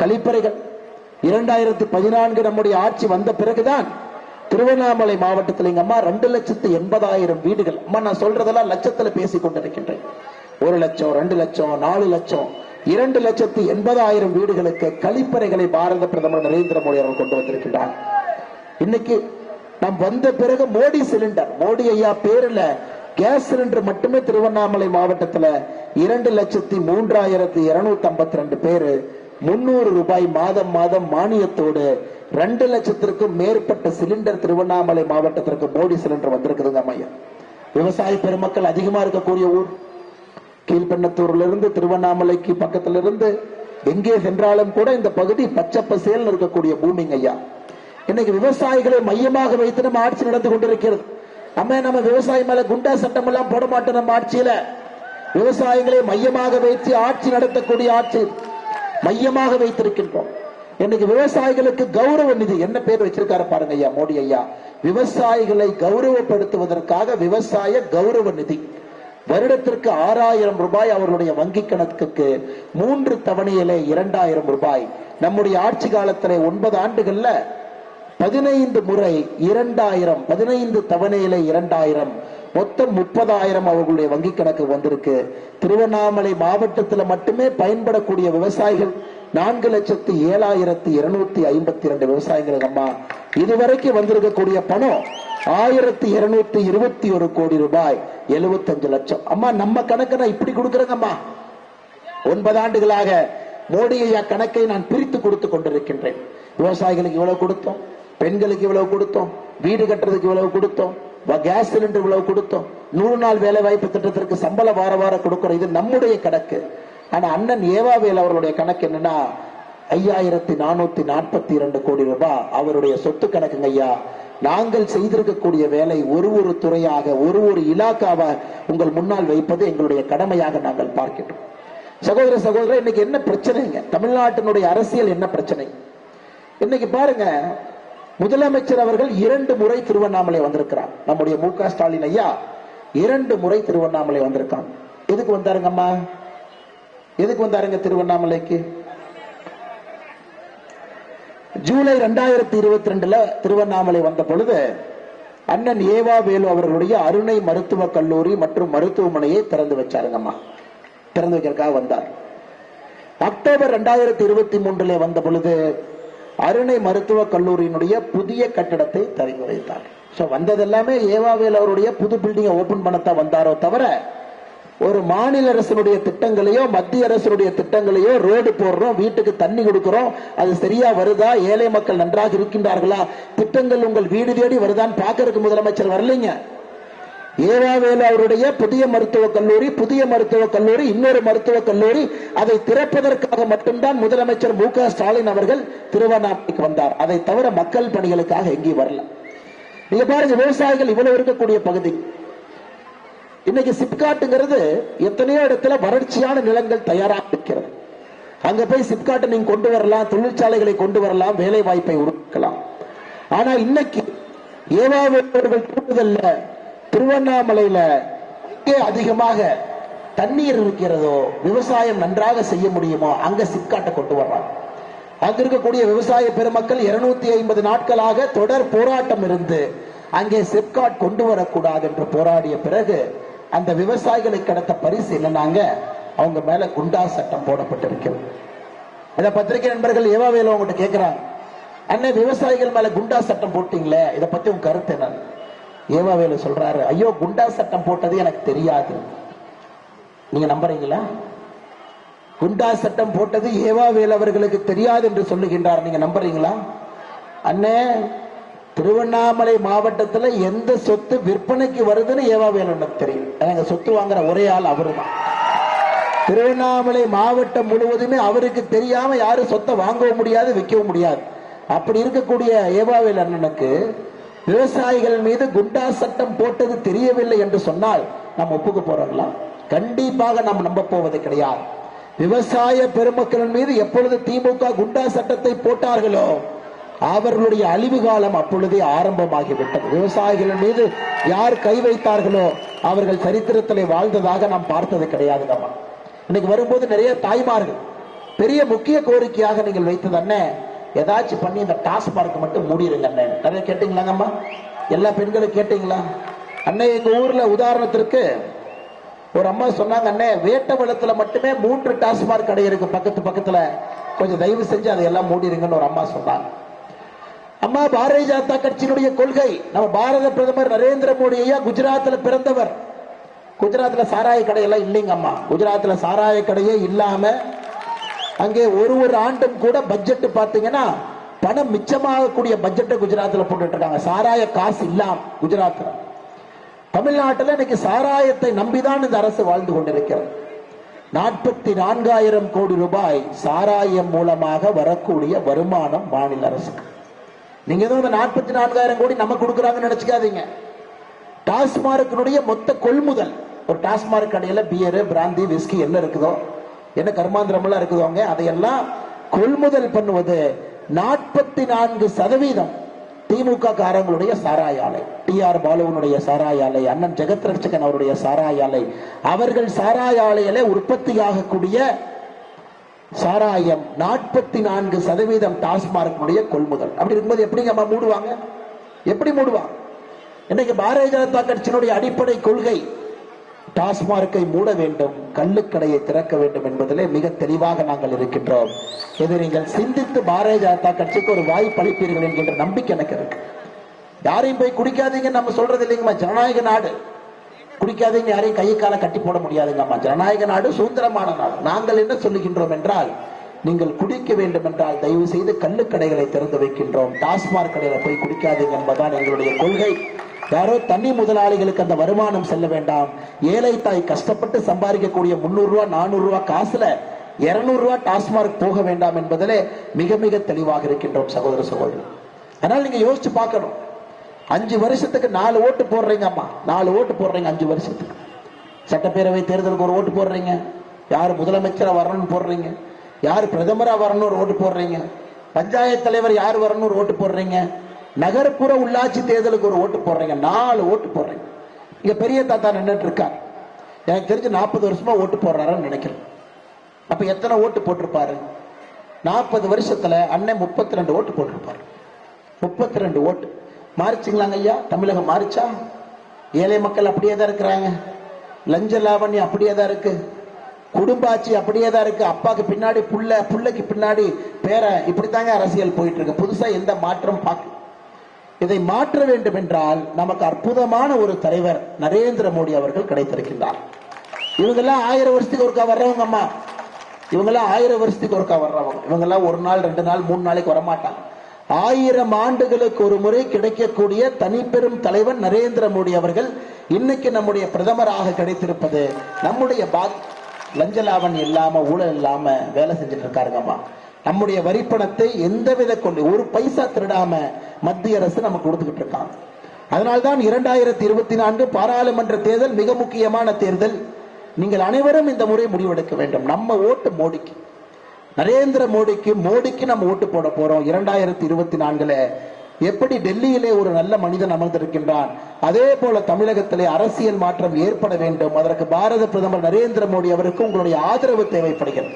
கழிப்பறைகள். இரண்டாயிரத்தி பதினான்கு நம்முடைய ஆட்சி வந்த பிறகுதான் திருவண்ணாமலை மாவட்டத்தில் எங்க அம்மா ரெண்டு லட்சத்து எண்பதாயிரம் வீடுகள். அம்மா நான் சொல்றதெல்லாம் லட்சத்துல பேசிக் கொண்டிருக்கின்றேன். ஒரு லட்சம் ரெண்டு லட்சம் நாலு லட்சம் இரண்டு லட்சத்து எண்பதாயிரம் வீடுகளுக்கு கழிப்பறைகளை பாரத பிரதமர் நரேந்திர மோடி அவர்கள் கொண்டு வந்திருக்கின்றார். இன்னைக்கு நாம் வந்த பிறகு மோடி சிலிண்டர் மோடி ஐயா பேர்ல கேஸ் சிலிண்டர் மட்டுமே திருவண்ணாமலை மாவட்டத்துல இரண்டு லட்சத்தி மூன்றாயிரத்தி இருநூத்தி ஐம்பத்தி ரெண்டு பேரு முன்னூறு ரூபாய் மாதம் மாதம் மானியத்தோடு ரெண்டு லட்சத்திற்கும் மேற்பட்ட சிலிண்டர் திருவண்ணாமலை மாவட்டத்திற்கு மோடி சிலிண்டர் வந்திருக்குதுங்க ஐயா விவசாய பெருமக்கள் அதிகமா இருக்கக்கூடிய ஊர். கீழ்பெண்ணத்தூர்ல இருந்து திருவண்ணாமலைக்கு பக்கத்துல இருந்து எங்கே சென்றாலும் கூட இந்த பகுதி பச்சை பசேல் இருக்கக்கூடிய பூமிங்க ஐயா. இன்னைக்கு விவசாயிகளை மையமாக வைத்து நம்ம ஆட்சி நடந்து கொண்டிருக்கிறது. நம்ம நம்ம விவசாயி மேல குண்டா சட்டம் எல்லாம் போட மாட்டோம் நம்ம ஆட்சியில. விவசாயிகளை மையமாக வைத்து ஆட்சி நடத்தக்கூடிய ஆட்சி. மையமாக வைத்திருக்கின்றோம். இன்னைக்கு விவசாயிகளுக்கு கௌரவ நிதி. என்ன பேர் வச்சிருக்காரு பாருங்க ஐயா மோடி ஐயா. விவசாயிகளை கௌரவப்படுத்துவதற்காக விவசாய கௌரவ நிதி. வருடத்திற்கு ஆறாயிரம் ரூபாய் அவர்களுடைய வங்கி கணக்குக்கு மூன்று தவணையிலே இரண்டாயிரம் ரூபாய். நம்முடைய ஆட்சி காலத்திலே ஒன்பது ஆண்டுகள்ல பதினைந்து முறை இரண்டாயிரம் பதினைந்து தவணையிலே இரண்டாயிரம். மொத்தம் முப்பதாயிரம் அவர்களுடைய வங்கி கணக்கு வந்திருக்கு. திருவண்ணாமலை மாவட்டத்தில் மட்டுமே பயன்படக்கூடிய விவசாயிகள் நான்கு லட்சத்து ஏழாயிரத்தி இருநூத்தி ஐம்பத்தி இரண்டு விவசாயிகள் அம்மா. இதுவரைக்கும் வந்திருக்கக்கூடிய பணம் ஆயிரத்தி இருநூத்தி இருபத்தி ஒரு கோடி ரூபாய் எழுபத்தஞ்சு லட்சம். அம்மா நம்ம கணக்கு நான் இப்படி கொடுக்குறேங்கம்மா ஒன்பது ஆண்டுகளாக மோடி ஐயா கணக்கை நான் பிரித்து கொடுத்து கொண்டிருக்கின்றேன். விவசாயிகளுக்கு இவ்வளவு கொடுத்தோம் பெண்களுக்கு இவ்வளவு கொடுத்தோம் வீடு கட்டுறதுக்கு இவ்வளவு கொடுத்தோம் கேஸ் சிலிண்டர் இவ்வளவு கொடுத்தோம். நூறு நாள் வேலை வாய்ப்பு திட்டத்திற்கு சம்பளம் வார வாரம் கொடுக்கிறோம். இது நம்முடைய கணக்கு. ஆனா அண்ணன் ஏவாவேல் அவர்களுடைய கணக்கு என்னன்னா ஐயாயிரத்தி நானூத்தி நாற்பத்தி இரண்டு கோடி ரூபாய். அவருடைய சொத்து கணக்குங்க ஐயா. நாங்கள் செய்திருக்கக்கூடிய வேலை ஒரு ஒரு துறையாக ஒரு ஒரு இலாக்காவா உங்கள் முன்னால் வைப்பது எங்களுடைய கடமையாக நாங்கள் பார்க்கிறோம் சகோதர சகோதரர் இன்னைக்கு என்ன பிரச்சனைங்க? தமிழ்நாட்டினுடைய அரசியல் என்ன பிரச்சனை? இன்னைக்கு பாருங்க முதலமைச்சர் அவர்கள் இரண்டு முறை திருவண்ணாமலை வந்திருக்கிறார். நம்முடைய மு க ஸ்டாலின் ஐயா இரண்டு முறை திருவண்ணாமலை வந்திருக்காங்க எதுக்கு வந்தாருங்கம்மா எதுக்கு வந்தாருங்க திருவண்ணாமலைக்கு? ஜூலை ரெண்டாயிரத்தி இருபத்தி ரெண்டுல திருவண்ணாமலை வந்த பொழுது அண்ணன் ஏவா வேலு அவர்களுடைய அருணை மருத்துவக் கல்லூரி மற்றும் மருத்துவமனையை திறந்து வச்சாருங்கம்மா திறந்து வைக்கிறதுக்காக வந்தார். அக்டோபர் ரெண்டாயிரத்தி இருபத்தி மூன்றுல வந்த பொழுது அருணை மருத்துவக் கல்லூரியினுடைய புதிய கட்டடத்தை திறந்து வைத்தார் சோ வந்தது எல்லாமே ஏவாவேல் அவருடைய புது பில்டிங்கை ஓபன் பண்ணத்தான் வந்தாரோ தவிர ஒரு மாநில அரசினுடைய திட்டங்களையோ மத்திய அரசினுடைய திட்டங்களையோ ரோடு போடுறோம் வீட்டுக்கு தண்ணி கொடுக்கிறோம் அது சரியா வருதா ஏழை மக்கள் நன்றாக இருக்கின்றார்களா திட்டங்கள் உங்கள் வீடு தேடி வருதான்னு பாக்கறதுக்கு முதலமைச்சர் வரலைங்க. ஏவாவேலு அவருடைய புதிய மருத்துவக் கல்லூரி புதிய மருத்துவக் கல்லூரி இன்னொரு மருத்துவக் கல்லூரி அதை திறப்பதற்காக மட்டும்தான் முதலமைச்சர் மு க ஸ்டாலின் அவர்கள் திருவண்ணாமலைக்கு வந்தார். அதை தவிர மக்கள் பணிகளுக்காக எங்கேயும் வரல. நீங்க பாருங்க விவசாயிகள் இவ்வளவு இருக்கக்கூடிய பகுதி. இன்னைக்கு சிப்காட்டுங்கிறது எத்தனையோ இடத்துல வறட்சியான நிலங்கள் தயாராக இருக்கிறது. அங்க போய் சிப்காட்டை நீங்க கொண்டு வரலாம் தொழிற்சாலைகளை கொண்டு வரலாம் வேலை வாய்ப்பை உருவாக்கலாம். ஆனா இன்னைக்கு ஏவாவர்கள் கூடுதல்ல திருவண்ணாமலையில எங்கே அதிகமாக தண்ணீர் இருக்கிறதோ விவசாயம் நன்றாக செய்ய முடியுமோ அங்க சிப்காட்டை கொண்டு வர்றாங்க. அங்க இருக்கக்கூடிய விவசாய பெருமக்கள் 250 ஐம்பது நாட்களாக தொடர் போராட்டம் இருந்து அங்கே சிப்காட் கொண்டு வரக்கூடாது என்று போராடிய பிறகு அந்த விவசாயிகளை கடத்த பரிசு என்னன்னாங்க? அவங்க மேல குண்டா சட்டம் போடப்பட்டிருக்கிறது. இத பத்திரிகை நண்பர்கள் ஏவாவேல உங்ககிட்ட கேட்கிறாங்க அண்ணன் விவசாயிகள் மேல குண்டா சட்டம் போட்டீங்களே இதை பத்தி உங்க கருத்து என்ன ஏவாவேலு சொல்றாரு ஐயோ குண்டா சட்டம் போட்டது எனக்கு தெரியாது. நீங்க நம்புறீங்களா? குண்டா சட்டம் போட்டது ஏவாவேல் அவர்களுக்கு தெரியாது என்று சொல்லுகின்றார். நீங்க நம்புறீங்களா? அண்ணே திருவண்ணாமலை மாவட்டத்தில் எந்த சொத்து விற்பனைக்கு வருதுன்னு ஏவாவேல் எனக்கு தெரியும். எனக்கு சொத்து வாங்குற ஒரே ஆள் அவரு தான் திருவண்ணாமலை மாவட்டம் முழுவதுமே அவருக்கு தெரியாம யாரும் சொத்தை வாங்கவும் முடியாது விற்கவும் முடியாது. அப்படி இருக்கக்கூடிய ஏவாவேல் அண்ணனுக்கு விவசாயிகள் மீது குண்டா சட்டம் போட்டது தெரியவில்லை என்று சொன்னால் நாம் ஒப்புக்க போறோங்களா? கண்டிப்பாக நாம் நம்ப போவது கிடையாது. விவசாய பெருமக்களின் மீது எப்பொழுது திமுக குண்டா சட்டத்தை போட்டார்களோ அவர்களுடைய அழிவு காலம் அப்பொழுதே ஆரம்பமாகிவிட்டது. விவசாயிகளின் மீது யார் கை வைத்தார்களோ அவர்கள் சரித்திரத்திலே வாழ்ந்ததாக நாம் பார்த்தது கிடையாது நம்ம இன்னைக்கு வரும்போது நிறைய தாய்மார்கள் பெரிய முக்கிய கோரிக்கையாக நீங்கள் வைத்தது என்ன? ஏதாச்சும் பண்ணி இந்த டாஸ்மார்க் மட்டும் மூடிடுங்க அண்ணே. நிறைய கேட்டீங்களாங்கம்மா எல்லா பெண்களும் கேட்டீங்களா? அண்ணே எங்க ஊர்ல உதாரணத்திற்கு ஒரு அம்மா சொன்னாங்க அண்ணே வேட்டவளத்துல மட்டுமே மூன்று டாஸ்மார்க் கடை இருக்கு பக்கத்து பக்கத்துல. கொஞ்சம் தயவு செஞ்சு அதையெல்லாம் மூடிடுங்கன்னு ஒரு அம்மா சொன்னாங்க. அம்மா பாரதிய ஜனதா கட்சியினுடைய கொள்கை நம்ம பாரத பிரதமர் நரேந்திர மோடி ஐயா குஜராத்தில் பிறந்தவர். குஜராத்தில் சாராய கடையெல்லாம் இல்லைங்க அம்மா. குஜராத்தில் சாராய கடையே இல்லாமல் அங்கே ஒரு ஒரு ஆண்டும் கூட பட்ஜெட் பாத்தீங்கன்னா பணம் மிச்சமாகக்கூடிய பட்ஜெட்டை குஜராத்ல போட்டுட்டு இருக்காங்க சாராய காசு இல்லாம குஜராத்தில் தமிழ்நாட்டில் இன்னைக்கு சாராயத்தை நம்பிதான் இந்த அரசு வாழ்ந்து கொண்டிருக்கிறது. நாற்பத்தி நான்காயிரம் கோடி ரூபாய் சாராயம் மூலமாக வரக்கூடிய வருமானம் மாநில அரசுக்கு. நீங்க எதுவும் இந்த நாற்பத்தி நான்காயிரம் கோடி நம்ம கொடுக்குறாங்கன்னு நினைச்சுக்காதீங்க. டாஸ்மார்க்கினுடைய மொத்த கொள்முதல். ஒரு டாஸ்மார்க் கடையில பியரு பிராந்தி விஸ்கி என்ன இருக்குதோ என்ன கர்மாந்திரம் எல்லாம் அதையெல்லாம் கொள்முதல் பண்ணுவது நாற்பத்தி நான்கு சதவீதம் திமுக காரங்களுடைய சாராய ஆலை. டி ஆர் பாலுவனுடைய சாராய ஆலை அண்ணன் ஜெகத் ரட்சகன் அவருடைய சாராய ஆலை. அவர்கள் சாராய ஆலையிலே உற்பத்தியாகக்கூடிய சாராயம் நாற்பத்தி நான்கு சதவீதம் டாஸ்மார்க்னுடைய கொள்முதல். அப்படி இருக்கும்போது எப்படிங்க அம்மா மூடுவாங்க? எப்படி மூடுவாங்க? இன்னைக்கு பாரதிய ஜனதா கட்சியினுடைய அடிப்படை கொள்கை டாஸ்மார்க்கை மூட வேண்டும் கள்ளுக்கடையை திறக்க வேண்டும் என்பதிலே மிக தெளிவாக நாங்கள் இருக்கின்றோம். இதை நீங்கள் சிந்தித்து பாரதிய ஜனதா கட்சிக்கு ஒரு வாய்ப்பு அளிப்பீர்கள் என்கின்ற நம்பிக்கை எனக்கு இருக்கு. யாரையும் போய் குடிக்காதீங்கன்னு நம்ம சொல்றது இல்லைங்கம்மா. ஜனநாயக நாடு. குடிக்காதீங்க யாரையும் கை கால கட்டி போட முடியாதுங்கம்மா. ஜனநாயக நாடு சுதந்திரமான நாடு. நாங்கள் என்ன சொல்லுகின்றோம் என்றால் நீங்கள் குடிக்க வேண்டும் என்றால் தயவு செய்து கள்ளுக்கடைகளை திறந்து வைக்கின்றோம். டாஸ்மாக் கடையில போய் குடிக்காதீங்க என்பதுதான் எங்களுடைய கொள்கை. யாரோ தண்ணி முதலாளிகளுக்கு அந்த வருமானம் செல்ல வேண்டாம். ஏழை தாய் கஷ்டப்பட்டு சம்பாதிக்கக்கூடிய முன்னூறு ரூபா நானூறு ரூபா காசுல இருநூறு ரூபா டாஸ்மார்க் போக வேண்டாம் என்பதிலே மிக மிக தெளிவாக இருக்கின்றோம் சகோதர சகோதரி. அதனால நீங்க யோசிச்சு பார்க்கணும். அஞ்சு வருஷத்துக்கு நாலு ஓட்டு போடுறீங்க அம்மா. நாலு ஓட்டு போடுறீங்க அஞ்சு வருஷத்துக்கு. சட்டப்பேரவை தேர்தலுக்கு ஒரு ஓட்டு போடுறீங்க. யார் முதலமைச்சரா வரணும்னு போடுறீங்க? யார் பிரதமராக வரணும் ஒரு ஓட்டு போடுறீங்க? பஞ்சாயத்து தலைவர் யார் வரணும் ஒரு ஓட்டு போடுறீங்க? நகர்ப்புற உள்ளாட்சி தேர்தலுக்கு ஒரு ஓட்டு போடுறீங்க. நாலு ஓட்டு போடுறீங்க. இங்க பெரிய தாத்தா நின்றுட்டு இருக்கார். எனக்கு தெரிஞ்சு நாற்பது வருஷமா ஓட்டு போடுறாருன்னு நினைக்கிறேன். அப்ப எத்தனை ஓட்டு போட்டிருப்பாரு? நாற்பது வருஷத்துல அண்ணன் முப்பத்தி ரெண்டு ஓட்டு போட்டிருப்பாரு. முப்பத்தி ரெண்டு ஓட்டு. மாறிச்சிங்களாங்க ஐயா? தமிழகம் மாறிச்சா? ஏழை மக்கள் அப்படியே தான் இருக்கிறாங்க. லஞ்ச லாவண்யம் அப்படியே தான் இருக்கு. குடும்பாட்சி அப்படியே தான் இருக்கு. அப்பாக்கு பின்னாடி புள்ள புள்ளைக்கு பின்னாடி பேரை இப்படித்தாங்க அரசியல் போயிட்டு இருக்கு. புதுசா எந்த மாற்றம் பார்க்க இதை மாற்ற வேண்டும் என்றால் நமக்கு அற்புதமான ஒரு தலைவர் நரேந்திர மோடி அவர்கள் கிடைத்திருக்கின்றார். இவங்கெல்லாம் ஆயிரம் வருஷத்துக்கு ஒருக்கா வர்றவங்க அம்மா. இவங்கெல்லாம் ஆயிரம் வருஷத்துக்கு ஒருக்கா வர்றவங்க. இவங்கெல்லாம் ஒரு நாள் ரெண்டு நாள் மூணு நாளைக்கு வரமாட்டாங்க. ஆயிரம் ஆண்டுகளுக்கு ஒரு முறை கிடைக்கக்கூடிய தனிப்பெரும் தலைவன் நரேந்திர மோடி அவர்கள் இன்னைக்கு நம்முடைய பிரதமராக கிடைத்திருப்பது நம்முடைய பாக்கியம் லஞ்ச லாவணி இல்லாம ஊழல் இல்லாம வேலை செஞ்சுட்டு இருக்காருங்கம்மா. நம்முடைய வரிப்பணத்தை எந்தவித கொண்டு ஒரு பைசா திருடாம மத்திய அரசு நமக்கு கொடுத்துக்கிட்டு இருக்காங்க. அதனால்தான் இரண்டாயிரத்தி இருபத்தி நான்கு பாராளுமன்ற தேர்தல் மிக முக்கியமான தேர்தல். நீங்கள் அனைவரும் இந்த முறை முடிவெடுக்க வேண்டும். நம்ம ஓட்டு மோடிக்கு. நரேந்திர மோடிக்கு மோடிக்கு நம்ம ஓட்டு போட போறோம் இரண்டாயிரத்தி இருபத்தி நான்குல எப்படி டெல்லியிலே ஒரு நல்ல மனிதன் அமர்ந்திருக்கின்றான்? அதே போல தமிழகத்திலே அரசியல் மாற்றம் ஏற்பட வேண்டும். அதற்கு பாரத பிரதமர் நரேந்திர மோடி அவருக்கு உங்களுடைய ஆதரவு தேவைப்படுகிறது.